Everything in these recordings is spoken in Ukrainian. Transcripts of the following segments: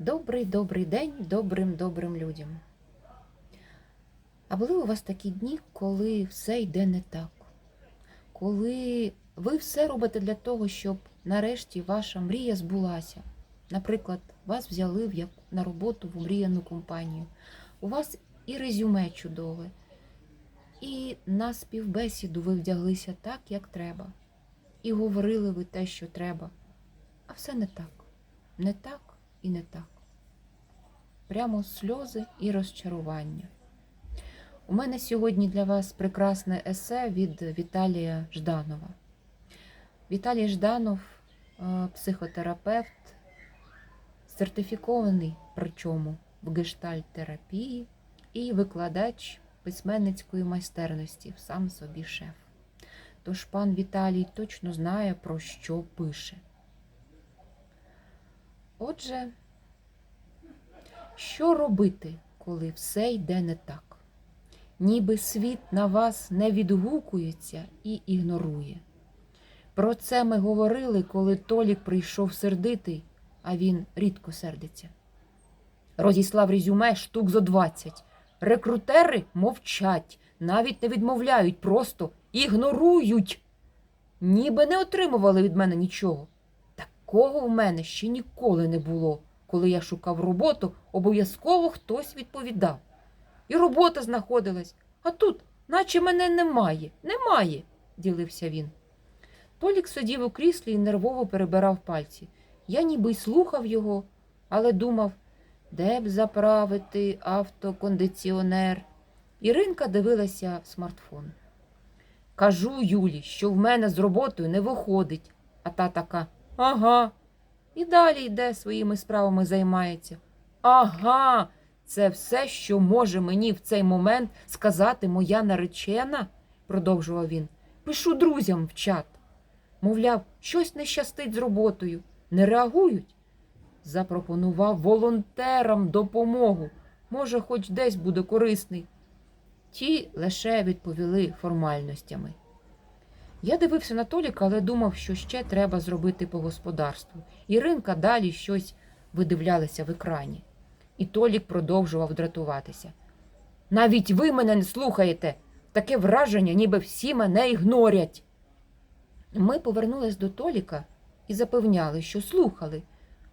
Добрий добрий день добрим добрим людям. А були у вас такі дні, коли все йде не так, коли ви все робите для того, щоб нарешті ваша мрія збулася. Наприклад, вас взяли на роботу в мріяну компанію. У вас і резюме чудове, і на співбесіду ви вдяглися так, як треба, і говорили ви те, що треба. А все не так. Не так і не так. Прямо сльози і розчарування. У мене сьогодні для вас прекрасне есе від Віталія Жданова. Віталій Жданов е, психотерапевт, сертифікований, причому в гештальт-терапії і викладач письменницької майстерності, сам собі шеф. Тож пан Віталій точно знає, про що пише. Отже, що робити, коли все йде не так? Ніби світ на вас не відгукується і ігнорує. Про це ми говорили, коли Толік прийшов сердитий, а він рідко сердиться. Розіслав резюме штук зо 20. Рекрутери мовчать, навіть не відмовляють, просто ігнорують. Ніби не отримували від мене нічого. Такого в мене ще ніколи не було. Коли я шукав роботу, обов'язково хтось відповідав. І робота знаходилась. А тут, наче мене немає, немає, ділився він. Толік сидів у кріслі і нервово перебирав пальці. Я ніби й слухав його, але думав, де б заправити автокондиціонер. Іринка дивилася в смартфон. Кажу Юлі, що в мене з роботою не виходить, а та така ага. І далі йде своїми справами займається. Ага, це все, що може мені в цей момент сказати моя наречена, продовжував він. Пишу друзям в чат. Мовляв, щось не щастить з роботою, не реагують. Запропонував волонтерам допомогу. Може, хоч десь буде корисний. Ті лише відповіли формальностями. Я дивився на Толіка, але думав, що ще треба зробити по господарству. Іринка далі щось видивлялася в екрані. І Толік продовжував дратуватися. Навіть ви мене не слухаєте. Таке враження, ніби всі мене ігнорять. Ми повернулись до Толіка і запевняли, що слухали,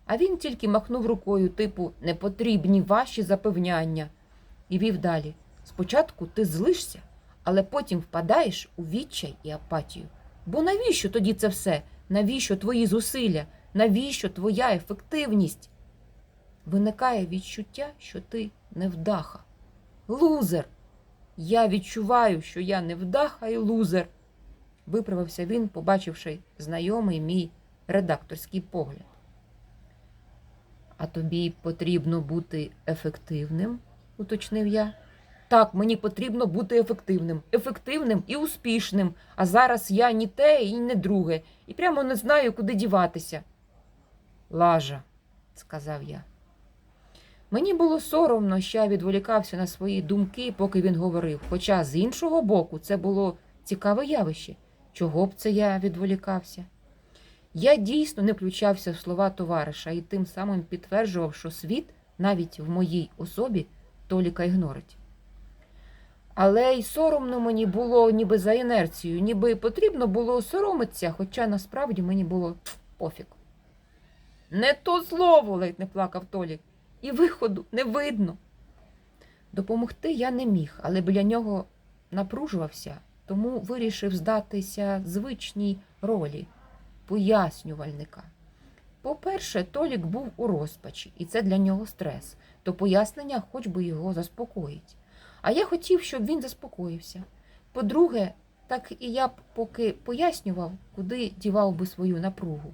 а він тільки махнув рукою, типу, не потрібні ваші запевняння, і вів далі. Спочатку ти злишся, але потім впадаєш у відчай і апатію. Бо навіщо тоді це все? Навіщо твої зусилля? Навіщо твоя ефективність? Виникає відчуття, що ти невдаха. Лузер. Я відчуваю, що я невдаха і лузер, виправився він, побачивши знайомий мій редакторський погляд. А тобі потрібно бути ефективним, уточнив я. Так, мені потрібно бути ефективним, ефективним і успішним. А зараз я ні те і не друге, і прямо не знаю, куди діватися. Лажа, сказав я. Мені було соромно, що я відволікався на свої думки, поки він говорив. Хоча з іншого боку, це було цікаве явище. Чого б це я відволікався? Я дійсно не включався в слова товариша і тим самим підтверджував, що світ, навіть в моїй особі, Толіка ігнорить. Але й соромно мені було ніби за інерцію, ніби потрібно було соромитися, хоча насправді мені було пофіг. Не то слово, ледь не плакав Толік, і виходу не видно. Допомогти я не міг, але біля нього напружувався, тому вирішив здатися звичній ролі пояснювальника. По-перше, Толік був у розпачі, і це для нього стрес, то пояснення хоч би його заспокоїть. А я хотів, щоб він заспокоївся. По-друге, так і я б поки пояснював, куди дівав би свою напругу.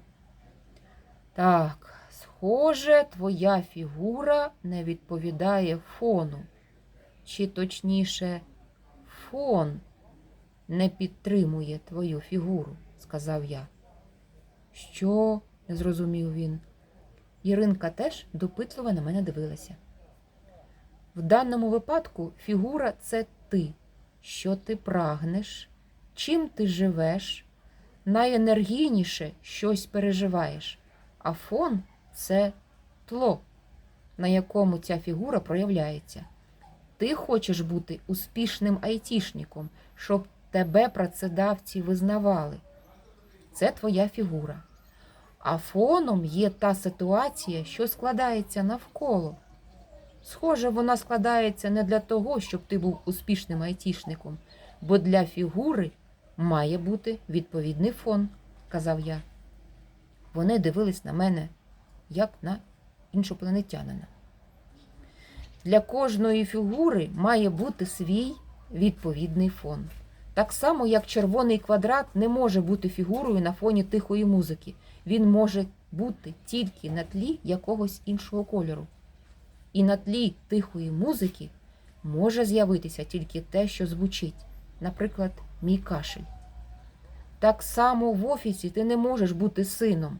Так, схоже, твоя фігура не відповідає фону. Чи точніше, фон не підтримує твою фігуру, сказав я. Що? не зрозумів він. Іринка теж допитливо на мене дивилася. В даному випадку фігура це ти, що ти прагнеш, чим ти живеш, найенергійніше щось переживаєш, а фон це тло, на якому ця фігура проявляється. Ти хочеш бути успішним айтішником, щоб тебе працедавці визнавали. Це твоя фігура. А фоном є та ситуація, що складається навколо. Схоже, вона складається не для того, щоб ти був успішним айтішником, бо для фігури має бути відповідний фон, казав я. Вони дивились на мене, як на іншопланетянина. Для кожної фігури має бути свій відповідний фон. Так само, як червоний квадрат не може бути фігурою на фоні тихої музики. Він може бути тільки на тлі якогось іншого кольору. І на тлі тихої музики може з'явитися тільки те, що звучить, наприклад, мій кашель. Так само в офісі ти не можеш бути сином.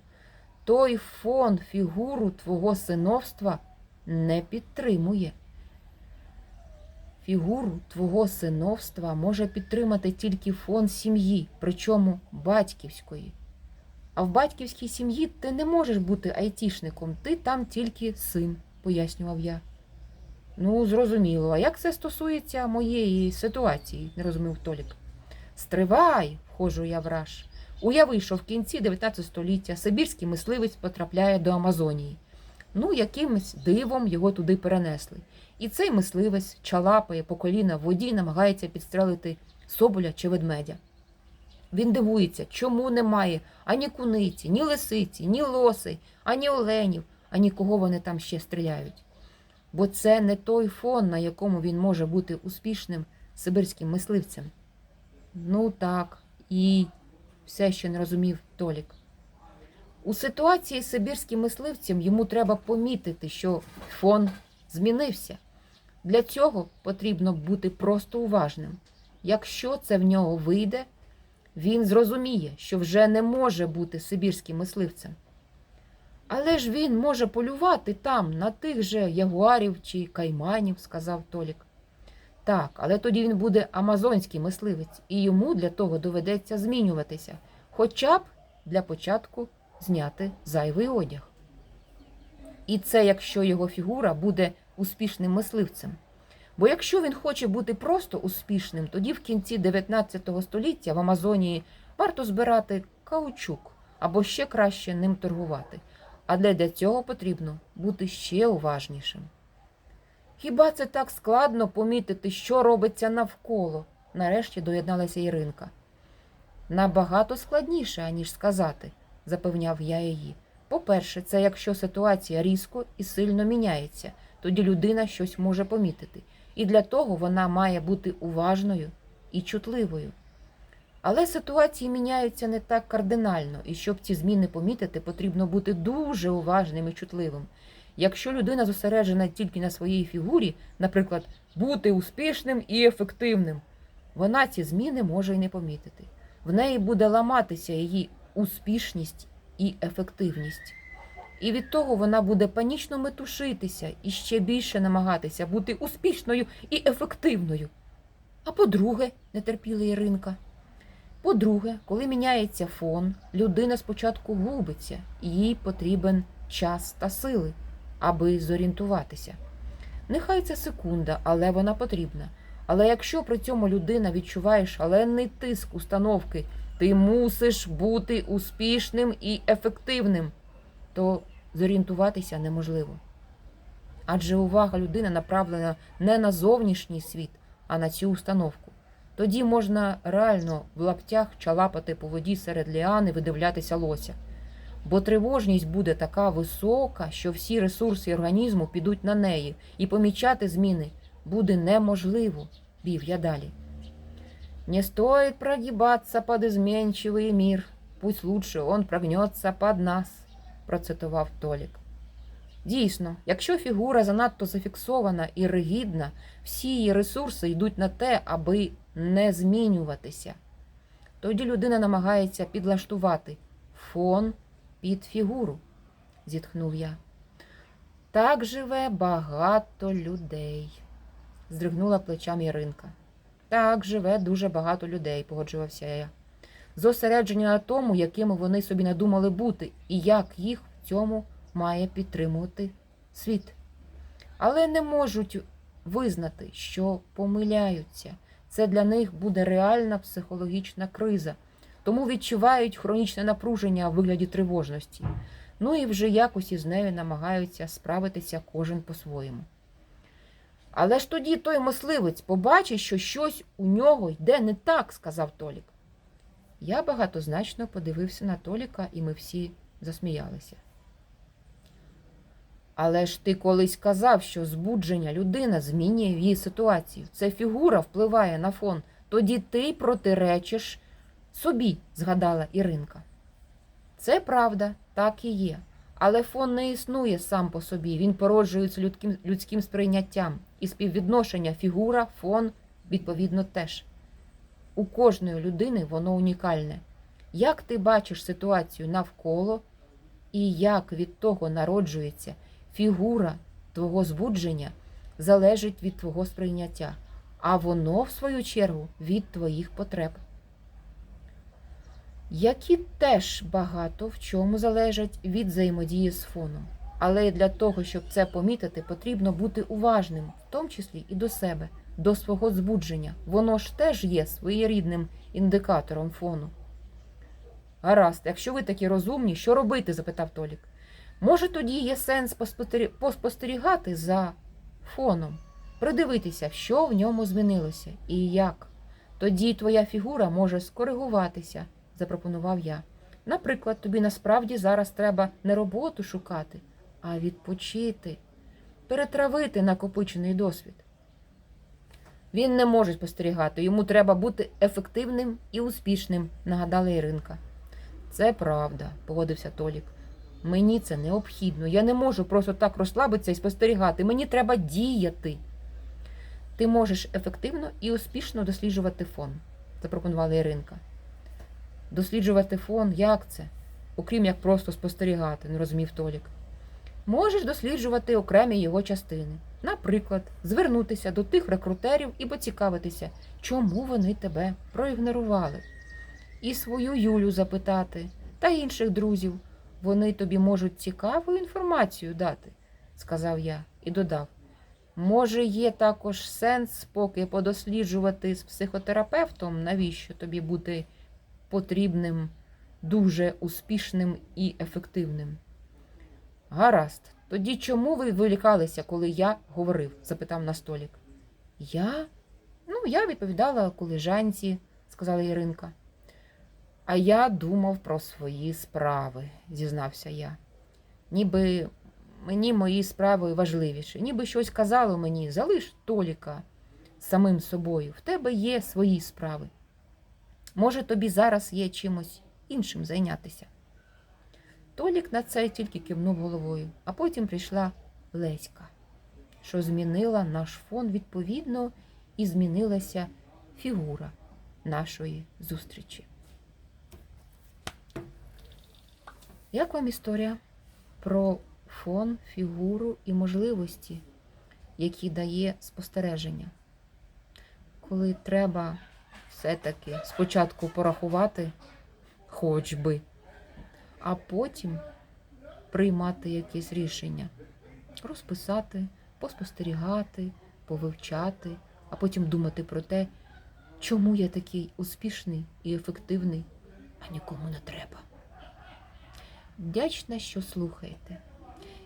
Той фон фігуру твого синовства не підтримує. Фігуру твого синовства може підтримати тільки фон сім'ї, причому батьківської. А в батьківській сім'ї ти не можеш бути айтішником, ти там тільки син, пояснював я. Ну, зрозуміло, а як це стосується моєї ситуації, не розумів Толік. Стривай, входжу я враж. Уяви, що в кінці 19 століття сибірський мисливець потрапляє до Амазонії. Ну, якимось дивом його туди перенесли. І цей мисливець чалапає по коліна в воді намагається підстрелити соболя чи ведмедя. Він дивується, чому немає ані куниці, ні лисиці, ні лосей, ані оленів, ані кого вони там ще стріляють. Бо це не той фон, на якому він може бути успішним сибирським мисливцем. Ну так, і все ще не розумів Толік. У ситуації з сибірським мисливцем йому треба помітити, що фон змінився. Для цього потрібно бути просто уважним. Якщо це в нього вийде, він зрозуміє, що вже не може бути сибірським мисливцем. Але ж він може полювати там, на тих же ягуарів чи кайманів, сказав Толік. Так, але тоді він буде амазонський мисливець, і йому для того доведеться змінюватися, хоча б для початку зняти зайвий одяг. І це якщо його фігура буде успішним мисливцем. Бо якщо він хоче бути просто успішним, тоді в кінці 19 століття в Амазонії варто збирати каучук або ще краще ним торгувати. А для цього потрібно бути ще уважнішим. Хіба це так складно помітити, що робиться навколо? Нарешті доєдналася Іринка. Набагато складніше, аніж сказати, запевняв я її. По-перше, це якщо ситуація різко і сильно міняється, тоді людина щось може помітити. І для того вона має бути уважною і чутливою. Але ситуації міняються не так кардинально, і щоб ці зміни помітити, потрібно бути дуже уважним і чутливим. Якщо людина зосереджена тільки на своїй фігурі, наприклад, бути успішним і ефективним, вона ці зміни може й не помітити. В неї буде ламатися її успішність і ефективність. І від того вона буде панічно метушитися і ще більше намагатися бути успішною і ефективною. А по-друге, не терпіла Іринка. По-друге, коли міняється фон, людина спочатку губиться, і їй потрібен час та сили, аби зорієнтуватися. Нехай це секунда, але вона потрібна. Але якщо при цьому людина відчуває шалений тиск установки, ти мусиш бути успішним і ефективним, то зорієнтуватися неможливо. Адже увага людини направлена не на зовнішній світ, а на цю установку. Тоді можна реально в лаптях чалапати по воді серед ліани, видивлятися лося. Бо тривожність буде така висока, що всі ресурси організму підуть на неї, і помічати зміни буде неможливо, бів я далі. Не стоит прогибаться под изменчивый мир, пусть лучше он прогнется под нас, процитував Толік. Дійсно, якщо фігура занадто зафіксована і ригідна, всі її ресурси йдуть на те, аби не змінюватися. Тоді людина намагається підлаштувати фон під фігуру, зітхнув я. Так живе багато людей, здригнула плечами Іринка. Так живе дуже багато людей, погоджувався я. Зосередження на тому, якими вони собі надумали бути, і як їх в цьому має підтримувати світ. але не можуть визнати, що помиляються. Це для них буде реальна психологічна криза, тому відчувають хронічне напруження у вигляді тривожності. Ну і вже якось із нею намагаються справитися кожен по-своєму. Але ж тоді той мисливець побачить, що щось у нього йде не так, сказав Толік. Я багатозначно подивився на Толіка, і ми всі засміялися. Але ж ти колись казав, що збудження людина змінює її ситуацію. Це фігура впливає на фон. Тоді ти протиречиш собі, згадала Іринка. Це правда, так і є. Але фон не існує сам по собі. Він породжується людським, людським сприйняттям. І співвідношення фігура, фон, відповідно, теж. У кожної людини воно унікальне. Як ти бачиш ситуацію навколо, і як від того народжується фігура твого збудження, залежить від твого сприйняття, а воно, в свою чергу, від твоїх потреб які теж багато в чому залежать від взаємодії з фоном. Але для того, щоб це помітити, потрібно бути уважним, в тому числі і до себе, до свого збудження. Воно ж теж є своєрідним індикатором фону. Гаразд, якщо ви такі розумні, що робити? запитав Толік. Може, тоді є сенс поспостерігати за фоном, придивитися, що в ньому змінилося і як. Тоді твоя фігура може скоригуватися запропонував я. Наприклад, тобі насправді зараз треба не роботу шукати, а відпочити, перетравити накопичений досвід. Він не може спостерігати, йому треба бути ефективним і успішним, нагадала Іринка. Це правда, погодився Толік. Мені це необхідно. Я не можу просто так розслабитися і спостерігати. Мені треба діяти. Ти можеш ефективно і успішно досліджувати фон, запропонувала Іринка. Досліджувати фон, як це? Окрім як просто спостерігати, не розумів Толік. Можеш досліджувати окремі його частини. Наприклад, звернутися до тих рекрутерів і поцікавитися, чому вони тебе проігнорували. І свою Юлю запитати, та інших друзів. Вони тобі можуть цікаву інформацію дати, сказав я і додав. Може, є також сенс поки подосліджувати з психотерапевтом, навіщо тобі бути потрібним, дуже успішним і ефективним. Гаразд, тоді чому ви вилікалися, коли я говорив? запитав Настолік. Я? Ну, я відповідала колежанці, сказала Іринка. А я думав про свої справи, зізнався я. Ніби мені мої справи важливіші, ніби щось казало мені, залиш Толіка самим собою. В тебе є свої справи. Може, тобі зараз є чимось іншим зайнятися. Толік на це тільки кивнув головою, а потім прийшла Леська, що змінила наш фон відповідно і змінилася фігура нашої зустрічі. Як вам історія про фон, фігуру і можливості, які дає спостереження? Коли треба все-таки спочатку порахувати, хоч би, а потім приймати якесь рішення, розписати, поспостерігати, повивчати, а потім думати про те, чому я такий успішний і ефективний, а нікому не треба. Вдячна, що слухаєте.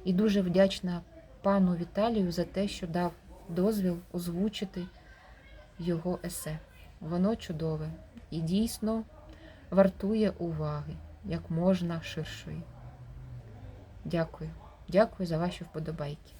І дуже вдячна пану Віталію за те, що дав дозвіл озвучити його есе. Воно чудове і дійсно вартує уваги як можна ширшої. Дякую. Дякую за ваші вподобайки.